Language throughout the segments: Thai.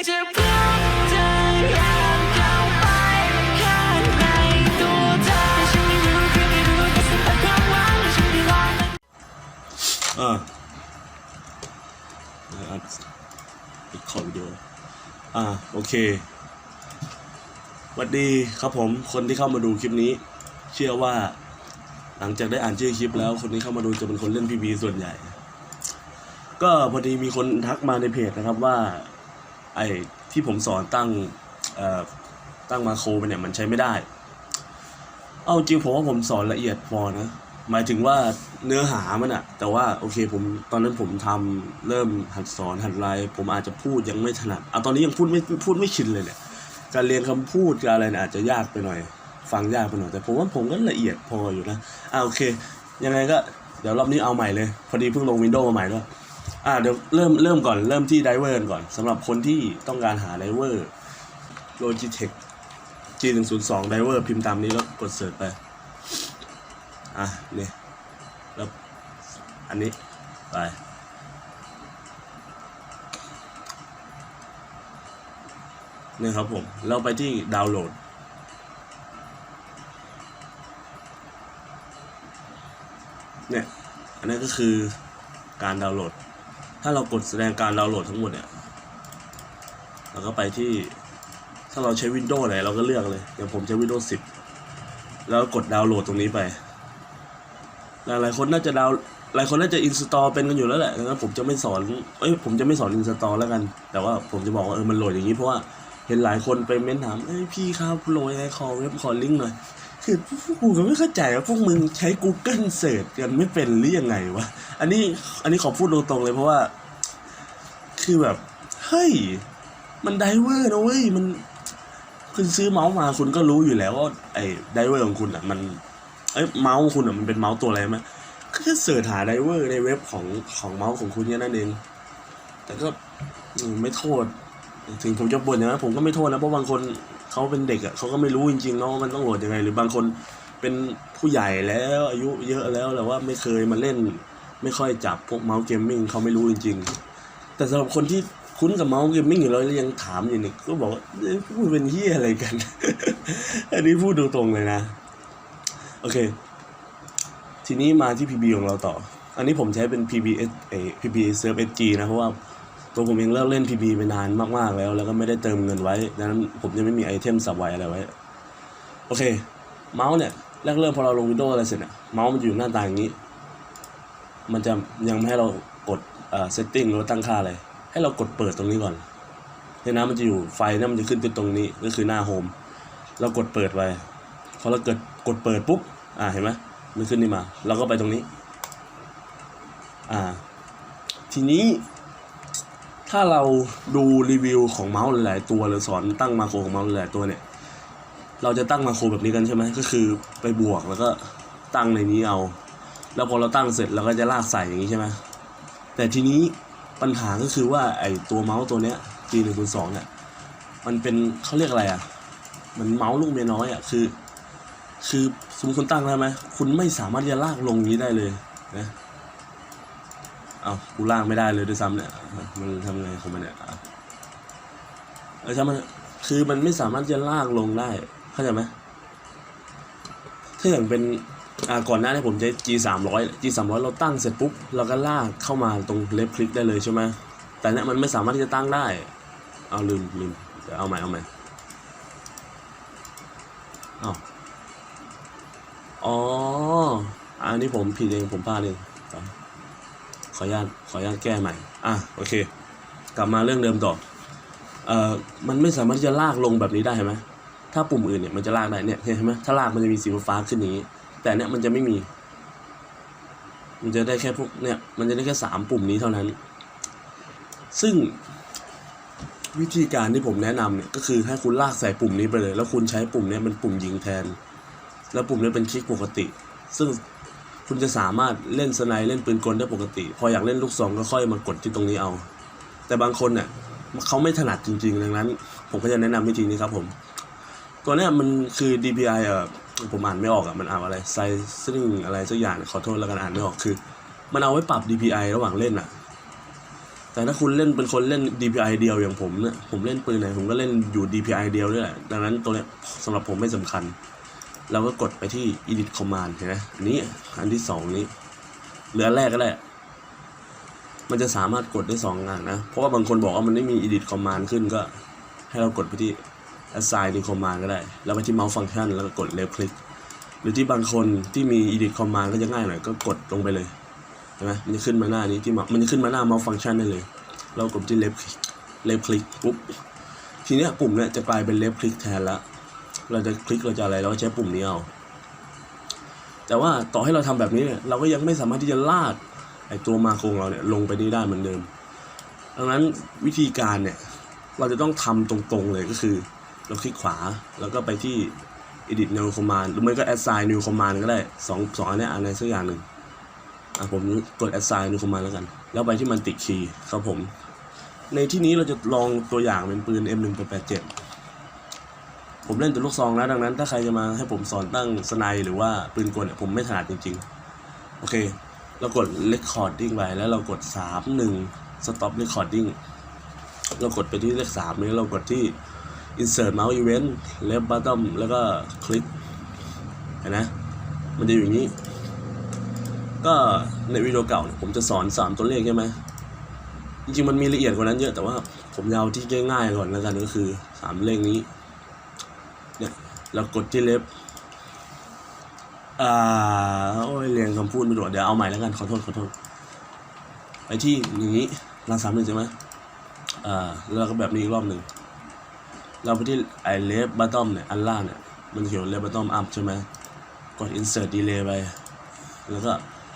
ากจะพบเธออยากเข้าไปข้างในตัวเธอแต่ฉันไม่รู้คือไม่รู้แต่สัมผัสความหวังและฉันได้ลองมันอ่าอัดอีกขอวิดีโออ่าโอเคสวัสดีครับผมคนที่เข้ามาดูคลิปนี้ เชื่อว่า หลังจากได้อ่านชื่อคลิปแล้ว คนที่เข้ามาดูจะเป็นคนเล่นพีบีส่วนใหญ่ ก็พอดีมีคนทักมาในเพจนะครับว่า ไอ้ที่ผมสอนตั้งตั้งมาโครไปเนี่ยมันใช้ไม่ได้ เอาจริงผมว่าผมสอนละเอียดพอนะ หมายถึงว่าเนื้อหามันอะแต่ว่าโอเคผมตอนนั้นผมทำเริ่มหัดสอนหัดไลน์ผมอาจจะพูดยังไม่ถนัดเอาตอนนี้ยังพูดไม่พูดไม่ชินเลยเนี่ยการเรียนคำพูดการอะไรเนี่ยอาจจะยากไปหน่อย ฟังยากไปหน่อยแต่ผมว่าผมก็ละเอียดพออยู่นะอ่าโอเค ยังไงก็เดี๋ยวรอบนี้เอาใหม่เลย พอดีเพิ่งลงวินโดว์มาใหม่ด้วย อ่าเดี๋ยวเริ่มเริ่มก่อนเริ่มที่ไดเวอร์ก่อนสำหรับคนที่ต้องการหาไดเวอร์ Logitech G 1 0 2 Diver พิมพ์ตามนี้แล้วกดเสิร์ชไป อะนี่แล้วอันนี้ ไป นี่ครับผม เราไปที่ดาวน์โหลด เนี่ย อันนี้ก็คือการดาวน์โหลด ถ้าเรากดแสดงการดาวน์โหลดทั้งหมดเนี่ยเราก็ไปที่ถ้าเราใช้ Windows ไหนเราก็เลือกเลยอย่างผมใช้ Windows 10 แล้วกดดาวน์โหลดตรงนี้ไป หลายๆคนน่าจะดาวหลายคนน่าจะอินสตอลเป็นกันอยู่แล้วแหละดังนั้นผมจะไม่สอนเอ้ยผมจะไม่สอนอินสตอลแล้วกัน แต่ว่าผมจะบอกว่าเออมันโหลดอย่างนี้เพราะว่าเห็นหลายคนไปเม้นถามเอ้ยพี่ครับโหลดยังไงขอเว็บขอลิงก์หน่อย คือกูก็ไม่เข้าใจว่าพวกมึงใช้ Google Search กันไม่เป็นหรือยังไงวะ อันนี้อันนี้ขอพูดตรงๆเลยเพราะว่า คือแบบ เฮ้ย มันไดเวอร์นะเว้ย มัน คุณซื้อเมาส์มาคุณก็รู้อยู่แล้วว่าไอ้ไดเวอร์ของคุณอะ มัน เอ้ยเมาส์คุณอะมันเป็นเมาส์ตัวอะไรไหมก็แค่เสิร์ชหาไดเวอร์ในเว็บของของเมาส์ของคุณแค่นั้นเอง แต่ก็ไม่โทษ ถึงผมจะบ่นนะผมก็ไม่โทษนะเพราะบางคน เขาเป็นเด็กอะเขาก็ไม่รู้จริงๆเนาะว่ามันต้องโหลดยังไง หรือบางคนเป็นผู้ใหญ่แล้วอายุเยอะแล้วแต่ว่าไม่เคยมาเล่น ไม่ค่อยจับพวกเมาส์เกมมิ่งเขาไม่รู้จริง ๆ แต่สำหรับคนที่คุ้นกับเมาส์เกมมิ่งอยู่แล้วยังถามอยู่นี่ก็บอกว่าเอ้ยพูดเป็นเฮียอะไรกัน อันนี้พูดตรงๆเลยนะ โอเค ทีนี้มาที่ PB ของเราต่อ อันนี้ผมใช้เป็น PBS เอ PB Surf SG นะเพราะว่า ตัวผมเองเลิกเล่น PB ไปนานมากๆแล้ว แล้วก็ไม่ได้เติมเงินไว้ดังนั้นผมจะไม่มีไอเทมสับไว้อะไรไว้ โอเค เมาส์เนี่ยแรกเริ่มพอเราลงวิดีโออะไรเสร็จเนี่ยเมาส์มันอยู่หน้าตาอย่างนี้ มันจะยังไม่ให้เรากดเอ่อ setting หรือตั้งค่าอะไร ให้เรากดเปิดตรงนี้ก่อนเนี่ยนะมันจะอยู่ไฟนี่ยมันจะขึ้นที่ตรงนี้ก็คือหน้าโฮมเรากดเปิดไปพอเราเกิดกดเปิดปุ๊บอ่าเห็นไหมมันขึ้นนี่มา เราก็ไปตรงนี้ อ่า ทีนี้ ถ้าเราดูรีวิวของเมาส์หลายๆตัวหรือสอนตั้งมาโครของเมาส์หลายๆตัวเนี่ย เราจะตั้งมาโครแบบนี้กันใช่ไหมก็คือไปบวกแล้วก็ตั้งในนี้เอา แล้วพอเราตั้งเสร็จเราก็จะลากใส่อย่างนี้ใช่ไหมแต่ทีนี้ปัญหาก็คือว่าไอ้ตัวเมาส์ตัวเนี้ย G 1 0 2เนี่ยมันเป็นเขาเรียกอะไรอะ มันเมาส์ลูกเมียน้อยอะคือ คือสมมติคุณตั้งได้ไหมคุณไม่สามารถจะลากลงนี้ได้เลยนะ เอากูลากไม่ได้เลยด้วยซ้ำเนี่ยมันทำไงของมันเนี่ยอะเออใช่มันคือมันไม่สามารถจะลากลงได้เข้าใจไหมถ้าอย่างเป็นอ่าก่อนหน้านี้ผมใช้ G 3 0 0 G 3 0 0เราตั้งเสร็จปุ๊บเราก็ลากเข้ามาตรงเล็บคลิกได้เลยใช่ไหมแต่เนี่ยมันไม่สามารถที่จะตั้งได้ เอาลืมลืมเดี๋ยวเอาใหม่เอาใหม่เอาอ๋ออันนี้ผมผิดเองผมพลาดเอง ออนุญาตขออนุญาตแก้ใหม่ อะโอเค กลับมาเรื่องเดิมต่อเอ่อมันไม่สามารถที่จะลากลงแบบนี้ได้เห็นไหมถ้าปุ่มอื่นเนี่ยมันจะลากได้เนี่ยเห็นไหมถ้าลากมันจะมีสีฟ้าขึ้นอย่างนี้ แต่เนี่ยมันจะไม่มี มันจะได้แค่พวกเนี่ยมันจะได้แค่สามปุ่มนี้เท่านั้น ซึ่งวิธีการที่ผมแนะนำเนี่ยก็คือให้คุณลากใส่ปุ่มนี้ไปเลย แล้วคุณใช้ปุ่มเนี้ยเป็นปุ่มยิงแทน แล้วปุ่มเนี้ยเป็นคลิกปกติ ซึ่ง คุณจะสามารถเล่นสไนด์เล่นปืนกลได้ปกติ พออยากเล่นลูกซองก็ค่อยมากดที่ตรงนี้เอา แต่บางคนเนี่ยเขาไม่ถนัดจริงๆดังนั้น ผมก็จะแนะนำวิธีนี้ครับผมตัวเนี้ยมันคือ DPI อะผมอ่านไม่ออกอะมันเอาอะไรไซซิ่งอะไรสักอย่างขอโทษแล้วกันอ่านไม่ออกคือ มันเอาไว้ปรับ DPI ระหว่างเล่นอะ แต่ถ้าคุณเล่นเป็นคนเล่น DPI เดียวอย่างผมเนี่ยผมเล่นปืนไหนผมก็เล่นอยู่ DPI เดียวด้วยแหละดังนั้นตัวเนี้ยสำหรับผมไม่สำคัญ เราก็กดไปที่ edit command เห็นไหมอันนี้อันที่สองนี้เหลือแรกก็ได้ มันจะสามารถกดได้สองงานนะ เพราะว่าบางคนบอกว่ามันไม่มี edit command ขึ้นก็ ให้เรากดไปที่ assign new command ก็ได้ แล้วไปที่ mouse function แล้วก็กด left click หรือที่บางคนที่มี edit command ก็จะง่ายหน่อยก็กดลงไปเลยเห็นไหมมันจะขึ้นมาหน้านี้ที่มันจะขึ้นมาหน้า mouse function ได้เลย เรากดที่ left click left click ปุ๊บทีเนี้ยปุ่มเนี่ยจะกลายเป็น left click แทนและ เราจะคลิกเราจะอะไรเราก็ใช้ปุ่มนี้เอาแต่ว่าต่อให้เราทำแบบนี้เนี่ยเราก็ยังไม่สามารถที่จะลากไอตัวมาโครงเราเนี่ยลงไปนี่ได้เหมือนเดิม ดังนั้นวิธีการเนี่ยเราจะต้องทำตรงๆเลยก็คือ เราคลิกขวาแล้วก็ไปที่ edit new command หรือไม่ก็ assign new command ก็ได้สองสองอันนี้อันไหนสักอย่างหนึ่งอะผมกด assign new command แล้วกัน แล้วไปที่มันติดคีย์ครับผม ในที่นี้เราจะลองตัวอย่างเป็นปืน M1887 ผมเล่นแต่ลูกซองนะดังนั้น ถ้าใครจะมาให้ผมสอนตั้งสไนหรือว่าปืนกลเนี่ยผมไม่ถนัดจริง ๆ โอเค เรากด recording ไปแล้วเรากด 3 1 stop recording เรากดไปที่เลข3นี้เรากดที่ insert mouse event left button แล้วก็คลิกเห็นนะ มันจะอยู่อย่างนี้ ก็ในวิดีโอเก่าเนี่ยผมจะสอน 3 ตัวเลขใช่ไหมจริงๆมันมีละเอียดกว่านั้นเยอะแต่ว่าผมจะเอาที่ง่ายๆก่อนแล้วกันก็คือ 3 เลขนี้ เนี่ยเรากดที่เล็บอ่าโอ้ยเรียงคำพูดไม่ถูกเดี๋ยวเอาใหม่แล้วกันขอโทษขอโทษไปที่อย่างนี้รางสามหนึ่งใช่ไหมอ่าแล้วก็แบบนี้อีกรอบหนึ่งเราไปที่ไอเลฟบัตตอมเนี่ยอันล่างเนี่ยมันเขียนเลฟบัตตอมอัพใช่ไหมกด insert delay ไป แล้วก็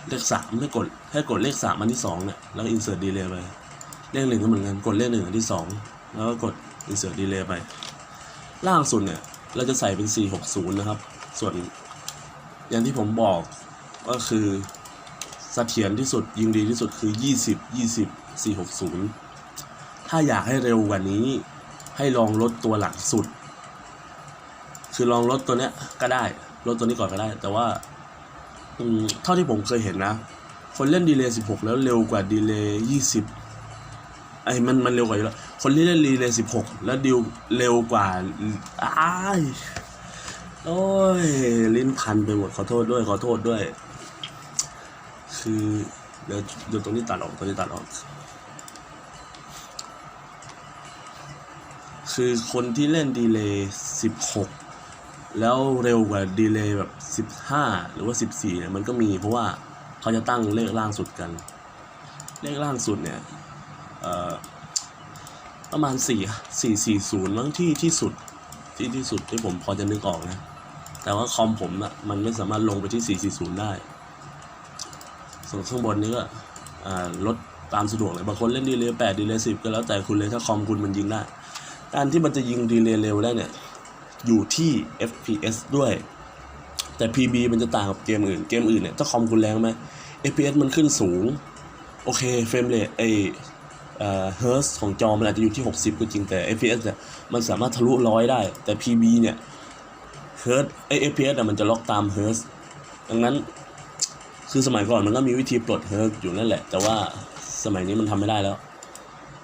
เลขสามให้กดให้กดเลขสามอันที่สองเนี่ยแล้วก็ insert delay ไปเลขหนึ่งก็เหมือนกันกดเลขหนึ่งอันที่สองแล้วก็กด insert delay ไป ล่างสุดเนี่ย เราจะใส่เป็น 460 นะครับ ส่วนอย่างที่ผมบอกก็คือเสถียรที่สุดยิงดีที่สุดคือ 20 20 460 ถ้าอยากให้เร็วกว่านี้ ให้ลองลดตัวหลังสุด คือลองลดตัวเนี้ยก็ได้ลดตัวนี้ก่อนก็ได้ แต่ว่าเท่าที่ผมเคยเห็นนะ คนเล่นดีเลย์16 แล้วเร็วกว่าดีเลย์20 ไอ้มันมันเร็วกว่าอยู่แล้ว คนที่เล่นรีเลย์สิบหกแล้วดิวเร็วกว่าอ้ายโอ้ยลิ้นพันไปหมดขอโทษด้วยขอโทษด้วย คือเดี๋ยวเดี๋ยวตรงนี้ตัดออกตรงนี้ตัดออก คือคนที่เล่นดีเลย์สิบหกแล้วเร็วกว่าดีเลย์แบบสิบห้าหรือว่าสิบสี่เนี่ยมันก็มีเพราะว่าเขาจะตั้งเลขล่างสุดกัน เลขล่างสุดเนี่ย ประมาณสี่สี่สี่ศูนย์มั้งที่ที่สุดที่ที่สุดที่ผมพอจะนึกออกนะ แต่ว่าคอมผมอะมันไม่สามารถลงไปที่สี่สี่ศูนย์ได้ ส่วนข้างบนนี้ก็ลดตามสะดวกเลยบางคนเล่นดีเลย์แปดดีเลย์สิบก็แล้วแต่คุณเลยถ้าคอมคุณมันยิงได้ การที่มันจะยิงดีเลย์เร็วได้เนี่ย อยู่ที่ FPS ด้วย แต่ PB มันจะต่างกับเกมอื่น เกมอื่นเนี่ยถ้าคอมคุณแรงไหม FPS มันขึ้นสูง โอเคเฟรมเรทไอ เฮิร์สของจอมันอาจจะอยู่ที่ 60 ก็จริงแต่ FPS เนี่ยมันสามารถทะลุร้อยได้ แต่ PB เนี่ยเฮิร์สไอ FPS อะมันจะล็อกตามเฮิร์สดังนั้นคือสมัยก่อนมันก็มีวิธีปลดเฮิร์สอยู่นั่นแหละ แต่ว่าสมัยนี้มันทำไม่ได้แล้ว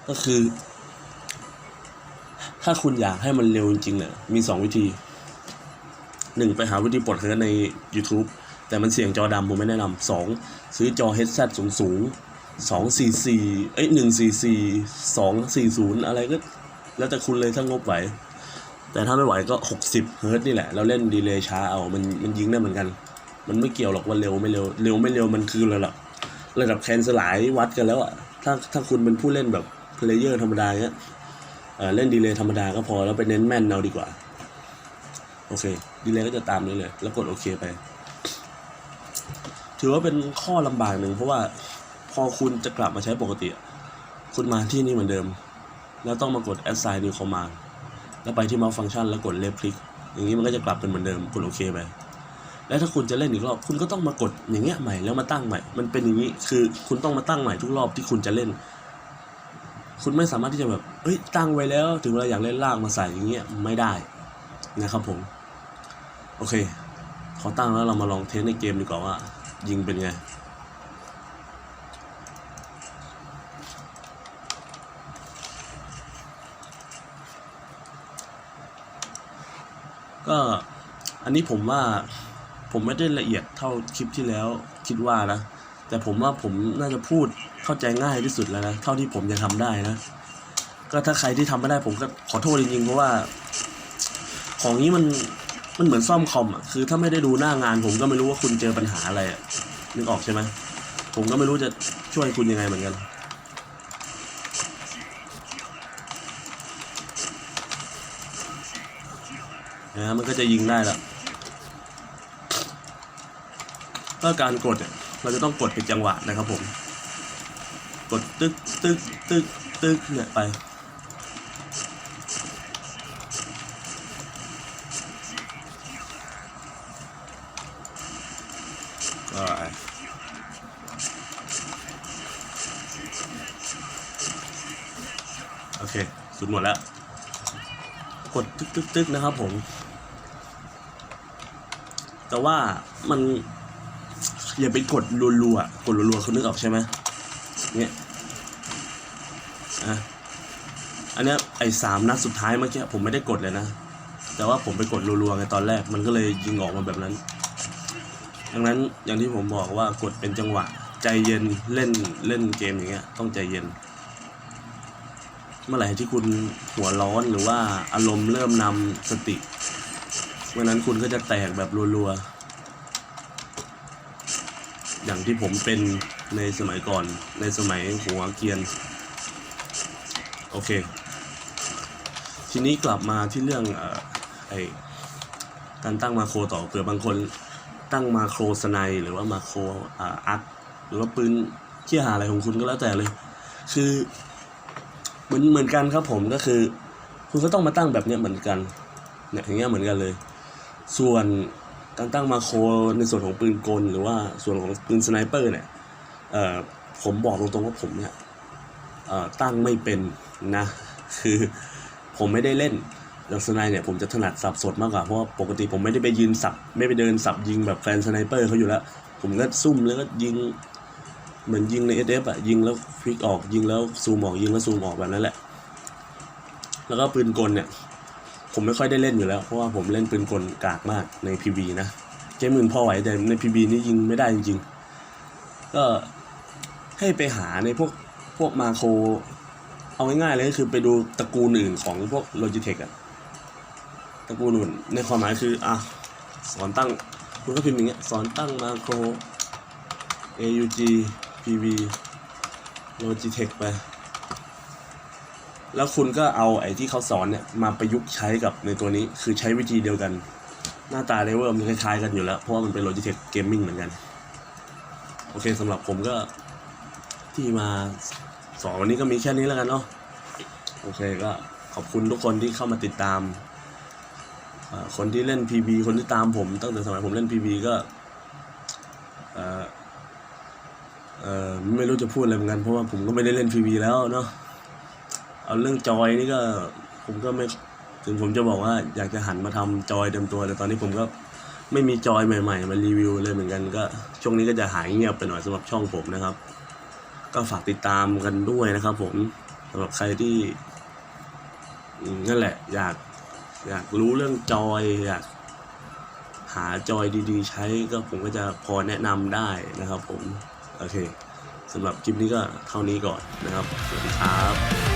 ก็คือ ถ้าคุณอยากให้มันเร็วจริงๆเนี่ยมี 2 วิธีหนึ่งไปหาวิธีปลดเฮิร์สใน YouTube แต่มันเสี่ยงจอดำผมไม่แนะนำสองซื้อจอ headset สูงสูงๆ สองสี่สี่เอ้ยหนึ่งสี่สี่สองสี่ศูนย์อะไรก็ แล้วแต่คุณเลยถ้างบไหว แต่ถ้าไม่ไหวก็หกสิบเฮิร์ตนี่แหละ เราเล่นดีเลย์ช้าเอา มันมันยิงได้เหมือนกัน มันไม่เกี่ยวหรอกว่าเร็วไม่เร็ว เร็วไม่เร็วมันคือระดับระดับแคนสลายวัดกันแล้วอะถ้าถ้าคุณเป็นผู้เล่นแบบเพลเยอร์ธรรมดาเงี้ยเอ่อเล่นดีเลย์ธรรมดาก็พอแล้วไปเน้นแม่นเอาดีกว่า โอเค ดีเลย์ก็จะตามนี้เลย แล้วกดโอเคไป ถือว่าเป็นข้อลำบากหนึ่งเพราะว่า พอคุณจะกลับมาใช้ปกติ คุณมาที่นี่เหมือนเดิม แล้วต้องมากด assign new command แล้วไปที่ mouse function แล้วกด left click อย่างนี้มันก็จะกลับเป็นเหมือนเดิมกดโอเคไปแล้วถ้าคุณจะเล่นอีกรอบคุณก็ต้องมากดอย่างเงี้ยใหม่แล้วมาตั้งใหม่ มันเป็นอย่างนี้คือคุณต้องมาตั้งใหม่ทุกรอบที่คุณจะเล่น คุณไม่สามารถที่จะแบบเอ้ยตั้งไว้แล้ว ถึงเวลาอยากเล่นล่างมาใส่อย่างเงี้ยไม่ได้นะครับผมโอเคขอตั้งแล้วเรามาลองเทสในเกมดีกว่าว่า ยิงเป็นไง ก็อันนี้ผมว่าผมไม่ได้ละเอียดเท่าคลิปที่แล้วคิดว่านะ แต่ผมว่าผมน่าจะพูดเข้าใจง่ายที่สุดแล้วนะ เท่าที่ผมจะทำได้นะ ก็ถ้าใครที่ทำไม่ได้ผมก็ขอโทษจริงๆเพราะว่า ของนี้มันมันเหมือนซ่อมคอมอะคือถ้าไม่ได้ดูหน้างาน ผมก็ไม่รู้ว่าคุณเจอปัญหาอะไรอะนึกออกใช่ไหมผมก็ไม่รู้จะช่วยคุณยังไงเหมือนกัน นะมันก็จะยิงได้แล้วก็การกดเนี่ยเราจะต้องกดเป็นจังหวะนะครับผม กดตึกตึกตึกตึกเนี่ยไป โอเค สุดหมดแล้ว กดตึกตึกตึกนะครับผม แต่ว่ามันอย่าไปกดรัวๆกดรัวๆคุณนึกออกใช่ไหมเนี่ยอะอันเนี้ยไอ้สามนัดสุดท้ายเมื่อกี้ผมไม่ได้กดเลยนะ แต่ว่าผมไปกดรัวๆไงตอนแรก มันก็เลยยิงออกมาแบบนั้น ดังนั้นอย่างที่ผมบอกว่ากดเป็นจังหวะ ใจเย็นเล่นเล่นเกมอย่างเงี้ย ต้องใจเย็น เมื่อไหร่ที่คุณหัวร้อนหรือว่าอารมณ์เริ่มนำสติ เมื่อนั้นคุณก็จะแตกแบบรัวๆ อย่างที่ผมเป็นในสมัยก่อน ในสมัยหัวเกียน โอเค ทีนี้กลับมาที่เรื่องอไอการตั้งมาโครต่อเผื่อบางคนตั้งมาโครสไนหรือว่ามาโครอ่าอักหรือว่าปืนเที่ยหาอะไรของคุณก็แล้วแต่เลย คือเหมือนเหมือนกันครับผมก็คือ คุณก็ต้องมาตั้งแบบเนี้ยเหมือนกันเนี่ยอย่างเงี้ยเหมือนกันเลย ส่วนการตั้งมาโครในส่วนของปืนกล หรือว่าส่วนของปืนสไนเปอร์เนี่ยเอ่อผมบอกตรงๆว่าผมเนี่ยตั้งไม่เป็นนะ คือผมไม่ได้เล่นอย่างสไนเนี่ยผมจะถนัดสับสดมากกว่าเพราะว่าปกติผมไม่ได้ไปยืนสับไม่ไปเดินสับยิงแบบแฟนสไนเปอร์เขาอยู่แล้ว ผมก็ซุ่มแล้วก็ยิงเหมือนยิงในเอฟอะยิงแล้วฟลิกออกยิงแล้วซูมออกยิงแล้วซูมออกแบบนั้นแหละ แล้วก็ปืนกลเนี่ย ผมไม่ค่อยได้เล่นอยู่แล้ว เพราะว่าผมเล่นปืนกลกากมากใน PV นะเกมอื่นพอไหวแต่ใน PV นี่ยิงไม่ได้จริงๆ ก็ให้ไปหาในพวกพวกมาโครเอาง่ายๆเลยก็คือไปดูตระกูลอื่นของพวก Logitech อะตระกูลอื่นในความหมายคืออะสอนตั้งคุณก็พิมพ์อย่างเงี้ยสอนตั้งมาโคร AUG PV Logitech ไป แล้วคุณก็เอาไอ้ที่เขาสอนเนี่ยมาประยุกต์ใช้กับในตัวนี้ คือใช้วิธีเดียวกัน หน้าตาเลเวอร์มันคล้ายๆกันอยู่แล้ว เพราะว่ามันเป็น Logitech Gaming เหมือนกัน โอเคสำหรับผมก็ที่มาสอนวันนี้ก็มีแค่นี้แล้วกันเนาะโอเคก็ขอบคุณทุกคนที่เข้ามาติดตาม คนที่เล่น PB คนที่ตามผมตั้งแต่สมัยผมเล่น PB ก็เออเออไม่รู้จะพูดอะไรเหมือนกันเพราะว่าผมก็ไม่ได้เล่น PB แล้วเนาะ เอาเรื่องจอยนี่ก็ผมก็ไม่ถึงผมจะบอกว่าอยากจะหันมาทำจอยเต็มตัว แต่ตอนนี้ผมก็ไม่มีจอยใหม่ ๆ มารีวิวเลยเหมือนกันก็ช่วงนี้ก็จะหายเงียบไปหน่อยสำหรับช่องผมนะครับ ก็ฝากติดตามกันด้วยนะครับ ผมสำหรับใครที่นั่นแหละ อยากอยากรู้เรื่องจอยอยากหาจอยดีๆ ใช้ก็ผมก็จะพอแนะนำได้นะครับ ผม โอเคสำหรับคลิปนี้ก็เท่านี้ก่อนนะครับ สวัสดีครับ